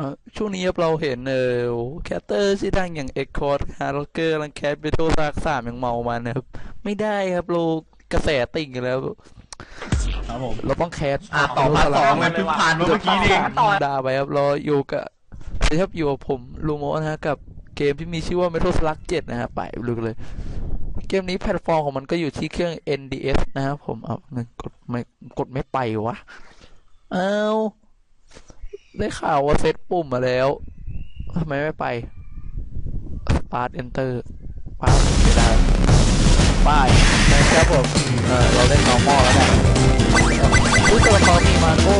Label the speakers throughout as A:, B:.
A: อ่อช่วงนี้ครับเราเห็นเออแคสเตอร์ชื่อดังอย่างเอ็กคอร์ดฮาร์ลเกอร์ลังแคสเบโทซากสามอย่างเมามันนะครับ ไม่ได้ครับเรากระแสติ่งกันแล้ว
B: ครับผม
A: เราต้องแคส
B: อะต่อพาร์ทสองมันเพิ่งผ่านมาเมื่อกี้นี่เอง
A: ด่าไปครับเราอยู่กับสวัสดีครับอยู่กับผมลูโมนะฮะกับเกมที่มีชื่อว่า Metal Slug 7 นะฮะไปดูกันเลย เกมนี้แพลตฟอร์มของมันก็อยู่ที่เครื่อง NDS นะครับผมเอาหนึ่งกดไม่กดไม่ไปวะ เอา ได้ข่าวว่าเซตปุ่มมาแล้วทำไมไม่ไป Start Enter ป้าไม่ได้ป้ายนะครับผมเออเราเล่น normal แล้วกันรู้ตัวละครมีมาโก้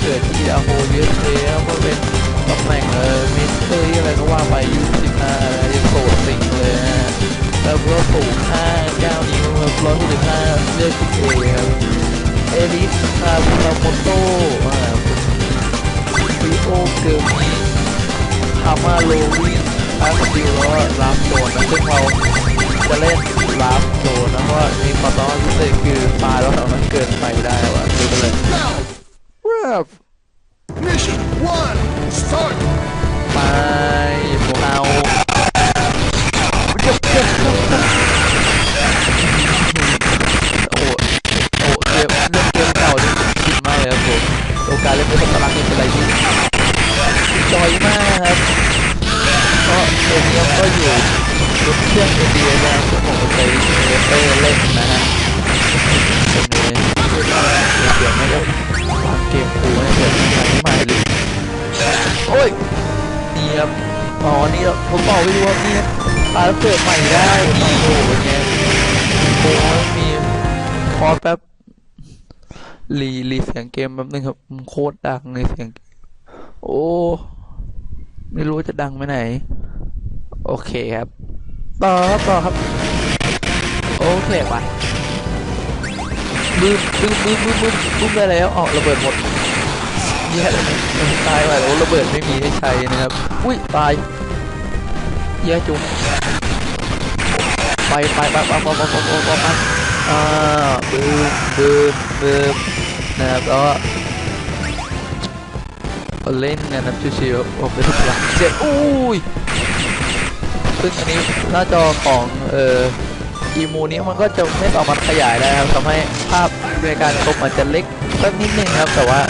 A: เกิดที่อาโฮยูเอสเล้วก็เป็นตำแหน่งเออมิสเตอร์อะไรก็ว่าไปยุสิบห้าอะไรยังโสดสิงเลยนะฮะแล้วก็สูงห้าเก้านิ้วร้อยหกสิบห้าเลือดคุณเอครับเอลิสคาบุราโมโตอ่าฟิโอเกิร์มีฮามาโลวินอาร์ติวแล้วก็ลาฟโจนนะซึ่งเราจะเล่นลาฟโจนนะเพราะมีความต้องพิเศษคือตายแล้วมันเกินไปได้ว่ะดูกันเลย กาสเล่นเป็นสลักนี่เป็นอะไรที่จอยมากครับก็เกมนี้ก็อยู่บนเครื่องเอ็นดียนะซึ่งผมก็ใช้เอเปเล่นนะฮะเป็นเนี้เสียงไม่ได้วางเกมคูให้เกิดอะไรใหม่เลยโอ้ยนี่ครับอ๋อนี่ผมบอกไว้ว่านี่ตายแล้วเกิดใหม่ได้โอ้โหเป็นไงโอ้ยมีคอแป๊บ รีรีเสียงเกมแป๊บนึงครับโคตรดังเลยเสียง โอ้ ไม่รู้จะดังไปไหน โอเคครับ ต่อครับต่อครับ โอเคไปบึ้มบึ้มบึ้มบึ้มบึ้มบึ้มได้แล้วอ๋อระเบิดหมดแย่เลยตายไปแล้วระเบิดไม่มีให้ใช้นะครับ อุ้ยตายแย่จุงไปไปไปไปไปไปไปไปไปไป อ่าบึ้มบึ้มบึ้มนะครับแล้วก็เล่นกันนะชิวๆผมเป็นหลังเจ็บอุ้ยซึ่งอันนี้หน้าจอของเอ่ออีมูนี้มันก็จะไม่สามารถขยายได้ครับทำให้ภาพในการชมอาจจะเล็กสักนิดนึงครับ แต่ว่า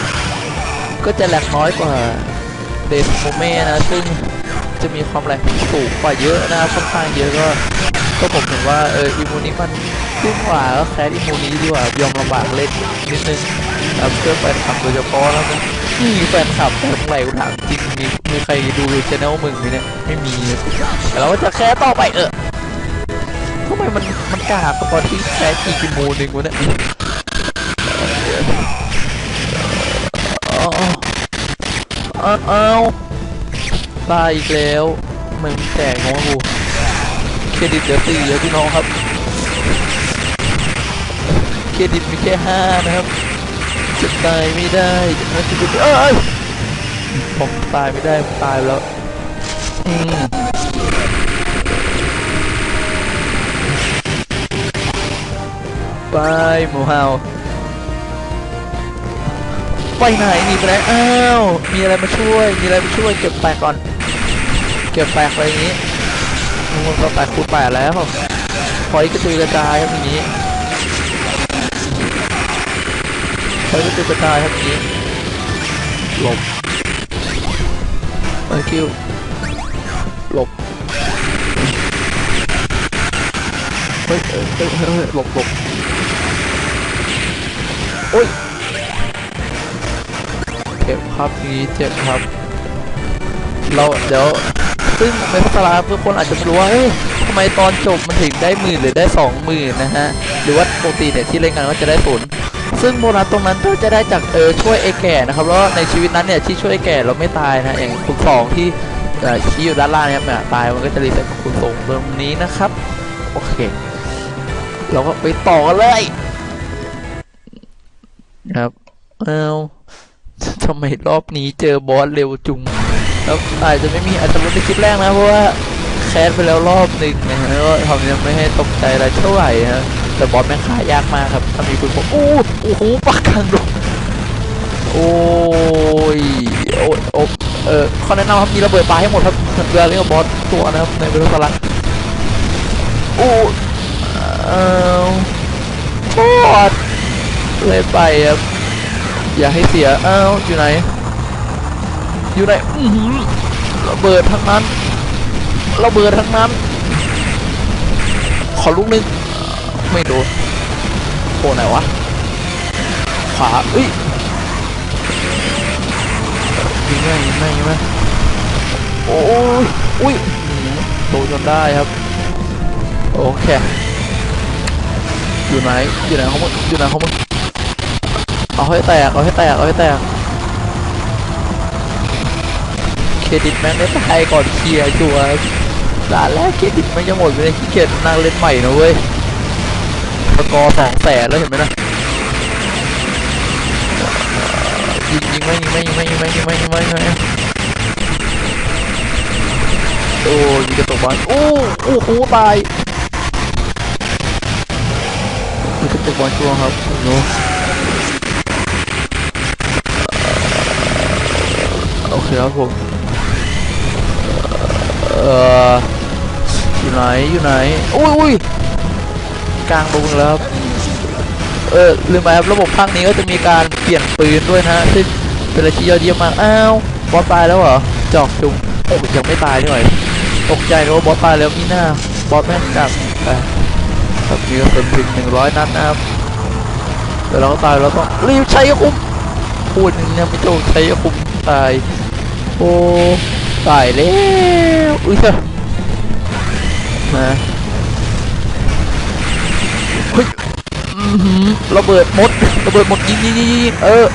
A: ก็จะแหลกน้อยกว่าเดสโมเมนะซึ่งจะมีความแหลกสูงกว่าเยอะนะครับค่อนข้างเยอะก็ ก็ผมเห็นว่าเอออิมูนี้มันขึ้นกว่าก็แคสอิมูนี้ดีกว่ายอมลำบากเล่นนิดนึงครับเพื่อแฟนคลับโดยเฉพาะแล้วนะมีแฟนคลับแต่เมื่อไหร่กูถามจริงมีมีใครดูชแนลมึงไหมเนี่ยไม่มีแต่เราก็จะแคสต่อไปเออทำไมมันมันกากตอนที่แคสอีกอิมูนึงวะเนี่ยอ้าวตายอีกแล้วมึงแตกงงกู เครดิตเดี๋ยวสี่ครับพี่น้องครับ เครดิตมีแค่ห้านะครับจะตายไม่ได้จะจะจะเอ้ยผมตายไม่ได้ผมตายแล้วอืมไปหมูเฮาไปไหนหนีไปไหนอ้าวมีอะไรมาช่วยมีอะไรมาช่วยเก็บแปกก่อน เก็บแปกอะไรอย่างนี้ มันก็แปคูณแปดแล้วพอยกระจุยกระจายครับอย่างนี้พอยกระจุยกระจายครับอย่างนี้หลบไปคิวหลบเฮ้ยเฮ้ยเฮ้ยเฮ้ยหลบหลบโอ้ยเจ็บครับนี้เจ็บครับ เราเดี๋ยว ซึ่งในพัฒนาเพื่อคนอาจจะไม่รู้ว่าเฮ้ยทำไมตอนจบมันถึงได้หมื่นหรือได้สองหมื่นนะฮะ หรือว่าปกติเนี่ยที่เล่นกันก็จะได้ศูนย์ซึ่งโบนัสตรงนั้นก็จะได้จากเออช่วยไอ้แก่นะครับแล้วในชีวิตนั้นเนี่ยที่ช่วยไอ้แก่เราไม่ตายนะอย่างคุณสองที่ชี้อยู่ด้านล่างเนี่ยตายมันก็จะรีเซ็ตคุณสองตรงนี้นะครับโอเค เราก็ไปต่อกันเลยครับเอาทำไมรอบนี้เจอบอสเร็วจุง แล้วอาจจะไม่มีอาจจะไม่ได้คลิปแรกนะเพราะว่าแคสไปแล้วรอบหนึ่งนะฮะก็ทำยังไม่ให้ตกใจอะไรเท่าไหร่ฮะแต่บอสแม่งขายากมากครับ ถ้ามีคุณผมโอ้โอ้โหปากกลางดงโอ้ยโอ้โอ้เออข้อแนะนำครับมีระเบิดปลาให้หมดครับเวลาเล่นกับบอสตัวนะครับในเบลสลักโอ้เออปอดเลยไปครับอย่าให้เสียเอ้าอยู่ไหน อยู่ไหนอือหือระเบิดทั้งนั้นระเบิดทั้งนั้น ขอลูกหนึง ไม่โดนโอ้ไหนวะ ขวาเอ้ยยิงแม่งยิงแม่งยิงแม่งโอ้ยอุ้ยโดนจนได้ครับ โอเค อยู่ไหน อยู่ไหนเของมึงอยู่ไหนเของมึงเอาให้แตก เอาให้แตก เอาให้แตก เครดิตแม่งได้ตายก่อนเคลียร์ชัวด่านแรกเครดิตไม่ยังหมดเลยขี้เกียจนั่งเล่นใหม่นะเว้ยสกอร์สองแสนแล้วเห็นไหมนะยิงยิงไม่ยิงไม่ยิงไม่ยิงไม่ยิงไม่ยิงไม่ยิงไม่โอ้ยิงกระตกบอลโอ้โอ้โหตายยิงกระตกบอลชัวร์ครับโอ้โอเคครับผม อออยู่ไหนอยู่ไหนอุ้ยอุ้ยกลางลงแล้วเออลืมไปครับระบบภาคนี้ก็จะมีการเปลี่ยนปืนด้วยนะซึ่งเป็นอะไรที่ยอดเยี่ยมมากอ้าวบอสตายแล้วเหรอจอกจุงโอ้ยังไม่ตายด้วยตกใจนะว่าบอสตายแล้วมีหน้าบอสแม่งกลับไปครับมีกระสุนถึงหนึ่งร้อยนัดนะครับแต่เราตายเราต้องรีบใช้คุ้มพูดอย่างนี้ไม่ต้ใช้คุ้มตายโอ้ ตายแล้วอุ้ยเถอมาเฮ้ยระเบิดหมดระเบิดหมดยิงยิงยิงยิงเออ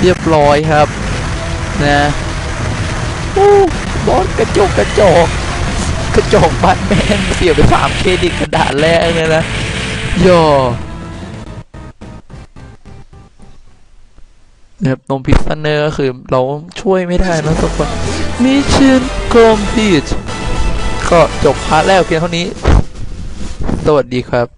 A: เรียบร้อยครับ นะโอ้บอสกระจกกระจกกระจกบ้านแม่งเสียไปสามเครดิตกระดาษแรกเลยนะย่อ นะครับนมพิซซ่าเนอร์ก็คือเราช่วยไม่ได้นะทุกคนมิชชั่นคอมพลีทก็จบพาร์ทแรกเพียงเท่านี้ สวัสดีครับ